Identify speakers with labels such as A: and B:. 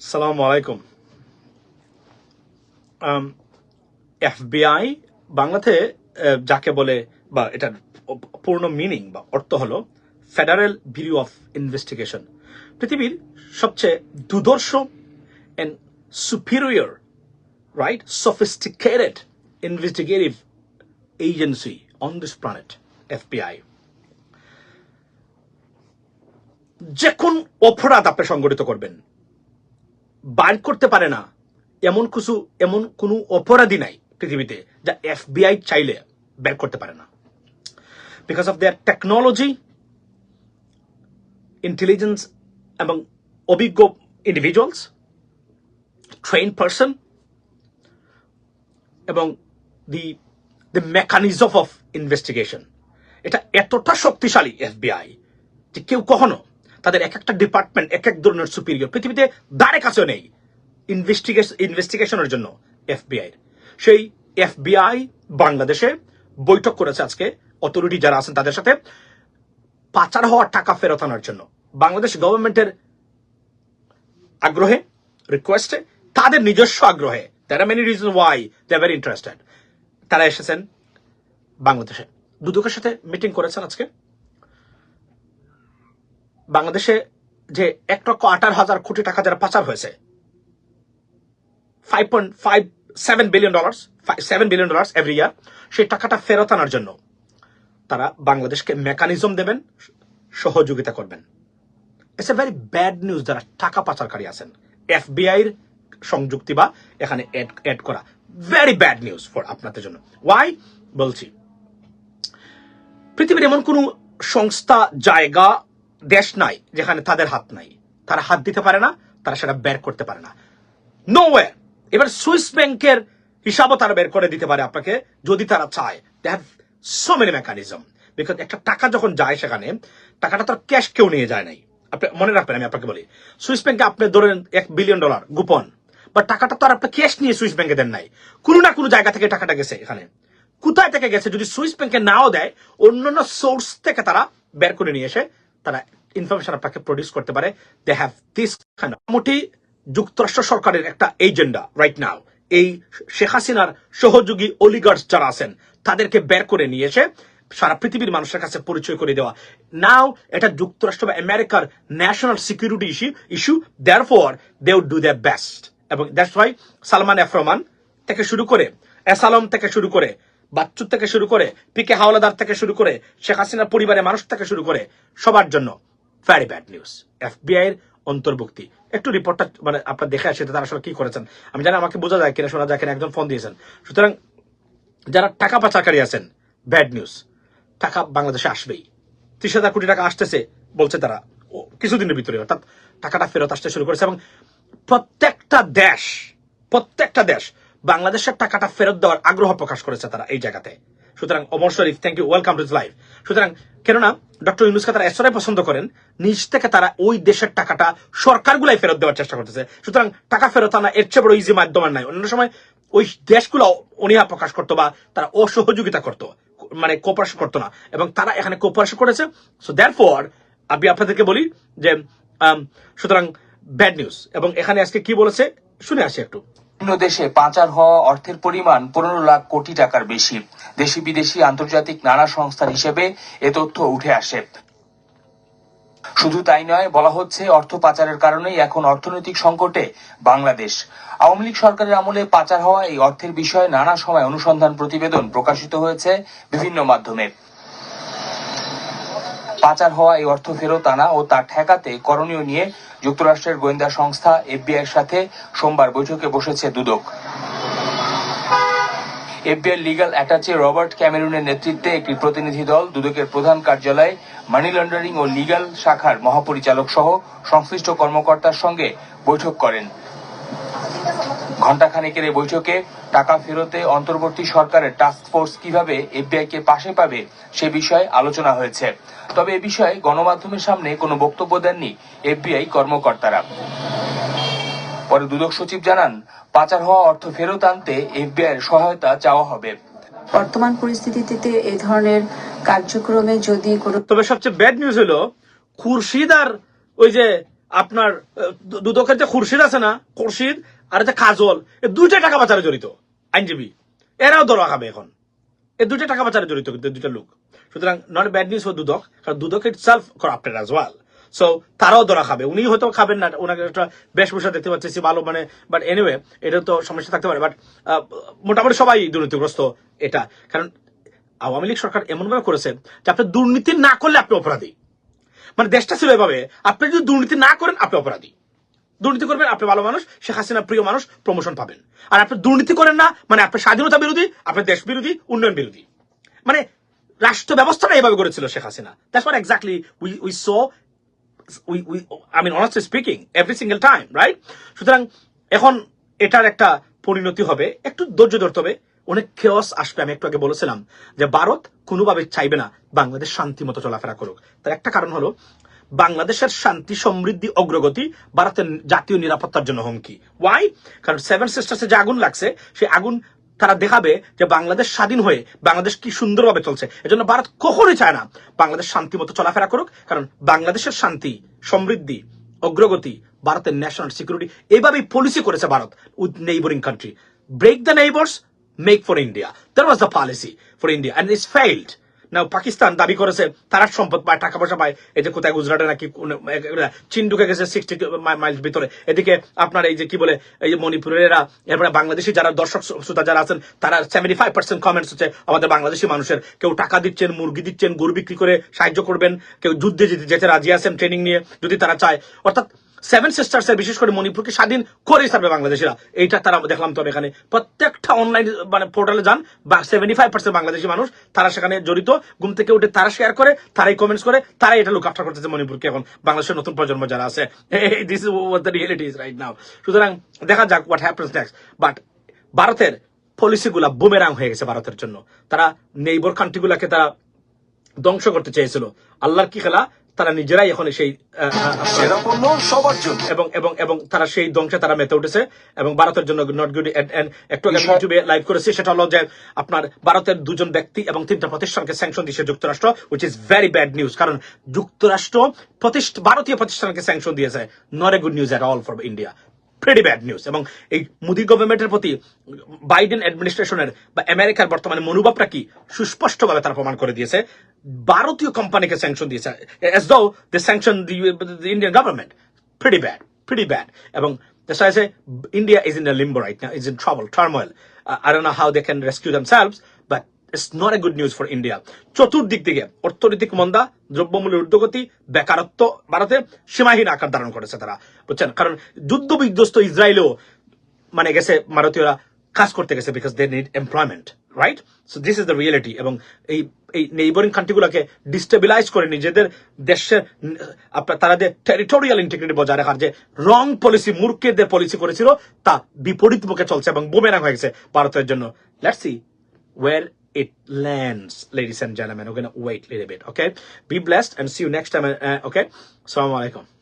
A: সালাম আলাইকুম এফবিআই বাংলাতে আহ, যাকে বলে বা এটার পূর্ণ মিনিং বা অর্থ হলো ফেডারেল ব্যুরো অফ ইনভেস্টিগেশন পৃথিবীর সবচেয়ে দুদর্শ and superior, right, sophisticated investigative agency on this planet, FBI. যে কোন অপরাধ আপনি সংগঠিত করবেন বার করতে পারে না। এমন কিছু, এমন কোনো অপরাধী নাই পৃথিবীতে যা এফবিআই চাইলে বের করতে পারে না। Because of their technology intelligence এবং অভিজ্ঞ ইন্ডিভিজুয়ালস ট্রেন পার্সন এবং the the mechanism of investigation এটা এতটা শক্তিশালী এফবিআই যে কেউ কখনো তাদের এক একটা ডিপার্টমেন্ট এক এক ধরনের সুপিরিয়র পৃথিবীতে দাঁড়ে কাছেও নেই। ইনভেস্টিগেশন ইনভেস্টিগেশনের জন্য এফবিআই সেই এফবিআই বাংলাদেশে বৈঠক করেছে আজকে। অথরিটি যারা আছেন তাদের সাথে পাচার হওয়া টাকা ফেরত আনার জন্য। বাংলাদেশ গভর্নমেন্টের আগ্রহে রিকোয়েস্টে তাদের নিজস্ব আগ্রহে। আর many reason why they very interested তারা এসেছেন বাংলাদেশে। দুদকের সাথে মিটিং করেছেন আজকে। বাংলাদেশে যে এক লক্ষ আঠারো হাজার কোটি টাকা যারা পাচার হয়েছে five point five seven billion dollars seven billion dollars every year সেই টাকাটা ফেরত আনার জন্য তারা বাংলাদেশকে মেকানিজম দেবেন, সহযোগিতা করবেন। It's a very bad news যারা টাকা পাচারকারী আছেন। এফবিআই এর সংযুক্তি বা এখানে অ্যাড করা। ভেরি ব্যাড নিউজ ফর আপনাদের জন্য। ওয়াই বলছি। পৃথিবীর এমন কোন সংস্থা, জায়গা দেশ নাই, যেখানে তাদের হাত নাই। তারা হাত দিতে পারে না, তারা সেটা বের করতে পারে না। নো ওয়ে এবার সুইস ব্যাংকের হিসাবও তারা বের করে দিতে পারে আপনাকে, যদি তারা চায়। They have so many mechanism because একটা টাকা যখন যায় সেখানে, টাকাটা তার ক্যাশ কেউ নিয়ে যায় নাই। আপনি মনে রাখবেন, আমি আপনাকে বলি, সুইস ব্যাংকে আপনি ধরেন এক বিলিয়ন ডলার গোপন বা টাকাটা তো আর আপনি ক্যাশ নিয়ে সুইস ব্যাংকে দেন নাই। কোনো না কোনো জায়গা থেকে টাকাটা গেছে এখানে। কোথায় থেকে গেছে? যদি সুইস ব্যাংকে নাও দেয়, অন্যান্য সোর্স থেকে তারা বের করে নিয়ে এসে তারা ইনফরমেশন আপনাকে প্রডিউস করতে পারে। দে হ্যাভ দিস মোটামুটি যুক্তরাষ্ট্র সরকারের একটা এজেন্ডা রাইট নাও এই শেখ হাসিনার সহযোগী অলিগার্স যারা আছেন, তাদেরকে বের করে নিয়ে এসে সারা পৃথিবীর মানুষের কাছে পরিচয় করে দেওয়া। নাও এটা যুক্তরাষ্ট্র বা আমেরিকার national security issue issue therefore they would do the best এবং that's why Salman F Rahman থেকে শুরু করে, এসালম থেকে শুরু করে বাচ্চু থেকে শুরু করে, পিকে হাওলাদার থেকে শুরু করে, শেখ হাসিনার পরিবারের মানুষ থেকে শুরু করে, সবার জন্য ভ্যারি ব্যাড নিউজ এফবিআই এর অন্তর্ভুক্তি। একটু রিপোর্টটা মানে আপনার দেখে আসে, তারা আসলে কি করেছেন। আমি জানি আমাকে বোঝা যায় কিনা, শোনা যায় কিনা, একজন ফোন দিয়েছেন। সুতরাং যারা টাকা পাচারকারী আছেন ব্যাড নিউজ টাকা বাংলাদেশে আসবেই। ত্রিশ হাজার কোটি টাকা আসতেছে, বলছে তারা। কিছুদিনের ভিতরে, অর্থাৎ টাকাটা ফেরত আসতে শুরু করেছে এবং প্রত্যেকটা দেশ প্রত্যেকটা দেশ বাংলাদেশের টাকাটা ফেরত দেওয়ার আগ্রহ প্রকাশ করেছে তারা এই জায়গাতে। সুতরাং Amar Sharif thank you welcome to life সুতরাং, কেননা ডক্টর ইউনুসকে তারা এসরাই পছন্দ করেন, নিজ থেকে তারা ওই দেশের টাকাটা সরকারগুলাই ফেরত দেওয়ার চেষ্টা করতেছে। সুতরাং, টাকা ফেরত আনা এর চেয়ে বড় ইজি মাধ্যম আর নাই। অন্য সময় ওই দেশগুলো অনীহা প্রকাশ করতো বা তারা অসহযোগিতা করতো মানে কোপারেশন করতো না। এবং তারা এখানে কোপারেশন করেছে। সো দ্যার ফর আমি আপনাদেরকে বলি যে সুতরাং ব্যাড নিউজ এবং এখানে আজকে কি বলেছে, শুনে আসি একটু।
B: বিভিন্ন দেশে পাচার হওয়া অর্থের পরিমাণ পনেরো লাখ কোটি টাকার বেশি। দেশি বিদেশি আন্তর্জাতিক নানা সংস্থার হিসেবে এ তথ্য উঠে আসে। শুধু তাই নয়, বলা হচ্ছে অর্থ পাচারের কারণেই এখন অর্থনৈতিক সংকটে বাংলাদেশ। আওয়ামী লীগ সরকারের আমলে পাচার হওয়া এই অর্থের বিষয়ে নানা সময় অনুসন্ধান প্রতিবেদন প্রকাশিত হয়েছে বিভিন্ন মাধ্যমে। পাচার হওয়া এই অর্থ ফেরত আনা ও তা ঠেকাতে করণীয় নিয়ে যুক্তরাষ্ট্রের গোয়েন্দা সংস্থা এফবিআই এর সাথে সোমবার বৈঠকে বসেছে Dudok. FBI legal attache Robert ক্যামেরুনের নেতৃত্বে একটি প্রতিনিধি দল, দুদকের প্রধান কার্যালয়ে, মানি লন্ডারিং ও লিগাল শাখার মহাপরিচালক সহ সংশ্লিষ্ট কর্মকর্তার সঙ্গে বৈঠক করেন। ঘণ্টাখানেকের এই বৈঠকে টাকা ফেরতে অন্তর্বর্তী সরকারের টাস্ক ফোর্স কীভাবে এফবিআই কে পাশে পাবে সে বিষয়ে আলোচনা হয়েছে। তবে এ বিষয়ে গণমাধ্যমের সামনে কোনো বক্তব্য দেননি এফবিআই কর্মকর্তারা। পরে দুদক সচিব জানান পাচার হওয়া অর্থ ফেরত আনতে এফবিআই এর সহায়তা চাওয়া হবে।
C: বর্তমান পরিস্থিতিতে এই ধরনের কার্যক্রমে যদি কোনো
A: তবে সবচেয়ে ব্যাড নিউজ হলো খুরশিদ আর ওই যে আপনার দুদকের যে খুরশিদ আছে না খুরশিদ আর যে কাজল এই দুইটা টাকা পাচারে জড়িত, আইনজীবী। এরাও ধরা খাবে এখন। এই দুইটা টাকা পাচারে জড়িত দুইটা লোক। সুতরাং not bad news for Dudok, কারণ Dudok itself corrupted as well so তারাও ধরা খাবে উনি হয়তো খাবেন না, ওনাকে একটা বেশভূষা দেখতে পাচ্ছি ভালো মানে বাট এনিওয়ে এটা তো সমস্যা থাকতে পারে। বাট মোটামুটি সবাই দুর্নীতিগ্রস্ত এটা। কারণ আওয়ামী লীগ সরকার এমনভাবে করেছে যে আপনি দুর্নীতি না করলে আপনি অপরাধী। মানে দেশটা ছিল এভাবে, আপনি যদি দুর্নীতি না করেন, আপনি অপরাধী। দুর্নীতি করবেন, আপনি ভালো মানুষ, শেখ হাসিনা প্রিয় মানুষ প্রমোশন পাবেন। আর আপনি দুর্নীতি করেন না মানে আপনি স্বাধীনতা বিরোধী, আপনি দেশ বিরোধী, উন্নয়ন বিরোধী। মানে রাষ্ট্র ব্যবস্থাটা এভাবে করেছিল Sheikh Hasina. That's what exactly we we so we we I mean honestly speaking every single time right সুতরাং এখন এটার একটা পরিণতি হবে, একটু ধৈর্য ধরতে হবে। অনেক খেয়স আসবে, আমি একটু আগে বলেছিলাম যে ভারত কোনোভাবে চাইবে না বাংলাদেশ শান্তি মতো চলাফেরা করুক। তার একটা কারণ হলো বাংলাদেশের শান্তি, সমৃদ্ধি, অগ্রগতি, ভারতের জাতীয় নিরাপত্তার জন্য হুমকি। ওয়াই কারণ সেভেন সিস্টার্সে যে আগুন লাগছে, সেই আগুন তারা দেখাবে যে বাংলাদেশ স্বাধীন হয়ে বাংলাদেশ কি সুন্দরভাবে চলছে। এজন্য ভারত কখনোই চায় না বাংলাদেশ শান্তি মতো চলাফেরা করুক, কারণ বাংলাদেশের শান্তি, সমৃদ্ধি, অগ্রগতি, ভারতের ন্যাশনাল সিকিউরিটি এইভাবেই পলিসি করেছে Bharat with neighbouring country break the neighbours make for India that was the policy for India and it's failed না, পাকিস্তান দাবি করেছে, তারা সম্পদ পায়, টাকা পয়সা পায়। এই যে কোথায় গুজরাটে নাকি চীন ঢুকে গেছে সিক্সটি মাইল ভিতরে। এদিকে আপনার এই যে কি বলে, এই যে মণিপুরের এরা, এরপরে বাংলাদেশি যারা দর্শক শ্রোতা যারা আছেন, তারা সেভেন্টি ফাইভ পার্সেন্ট কমেন্টস হচ্ছে আমাদের বাংলাদেশি মানুষের। কেউ টাকা দিচ্ছেন, মুরগি দিচ্ছেন, গরু বিক্রি করে সাহায্য করবেন, কেউ যুদ্ধে যেতে রাজি আছেন ট্রেনিং নিয়ে, যদি তারা চায়। অর্থাৎ সেভেন সিস্টার্স এর, বিশেষ করে মণিপুরকে স্বাধীন করেই ছাড়বে বাংলাদেশিরা। এইটা তারা দেখলাম তো এখানে। প্রত্যেকটা অনলাইন মানে পোর্টালে যান, বা সেভেন্টি ফাইভ পার্সেন্ট বাংলাদেশি মানুষ, তারা সেখানে জড়িত, ঘুম থেকে উঠে তারা শেয়ার করে, তারাই কমেন্টস করে, তারাই এটা লুক আফটার করতেছে মণিপুরকে এখন, বাংলাদেশের নতুন প্রজন্ম যারা আছে। This is the reality is right now সুতরাং দেখা যাক হোয়াট হ্যাপেন্স নেক্সট বাট ভারতের পলিসিগুলা বুমেরাং হয়ে গেছে ভারতের জন্য। তারা নেইবর কান্ট্রিগুলাকে তারা ধ্বংস করতে চেয়েছিল। আল্লাহর কি খেলা? তারা নিজেরাই এখন সেই
D: সবার জন্য।
A: এবং এবং এবং তারা সেই ধ্বংসে তারা মেতে উঠেছে এবং ভারতের জন্য নট গুড একটু আগে ইউটিউবে লাইভ করেছে সেটা হলো যে আপনার ভারতের দুজন ব্যক্তি এবং তিনটা প্রতিষ্ঠানকে স্যাংশন দিয়েছে যুক্তরাষ্ট্র which is very bad news কারণ যুক্তরাষ্ট্র প্রতিষ্ঠা ভারতীয় প্রতিষ্ঠানকে স্যাংশন দিয়েছে। Not a good news at all for India very bad news এবং এই মোদি গভর্নমেন্টের প্রতি বাইডেন অ্যাডমিনিস্ট্রেশনের বা আমেরিকার বর্তমানে মনোভাবটা কি সুস্পষ্টভাবে তারা প্রমাণ করে দিয়েছে ভারতীয় কোম্পানিকে স্যাংশন দিয়েছে as though they sanction the Indian government pretty bad, pretty bad. এবং that's why I say India is in a limbo right now. It's in trouble, turmoil. Uh, I don't it's not a good news for India. চতুর্দিক থেকে অর্থনৈতিক মন্দা, দ্রব্যমূল্যের ঊর্ধ্বগতি, বেকারত্ব ভারতে সীমাহীন আকার ধারণ করেছে তারা। বুঝছেন? কারণ যুদ্ধ বিধ্বস্ত ইসরায়েলও মানে গেছে ভারতীয়রা কাজ করতে গেছে because they need employment right so this is the reality এবং এই এই নেইবরিং কান্ট্রিগুলোকে ডিস্টেবিলাইজ করে নিজেদের দেশের আপনার তারা যে টেরিটোরিয়াল ইন্টিগ্রিটি বজায় রাখার যে রং পলিসি মূর্খেদের পলিসি করেছিল, তা বিপরীত মুখে চলছে এবং বুমেরাং হয়ে গেছে ভারতের জন্য। Let's see where it lands, ladies and gentlemen. We're gonna wait a little bit, okay? Be blessed and see you next time, uh, okay? Assalamu alaikum.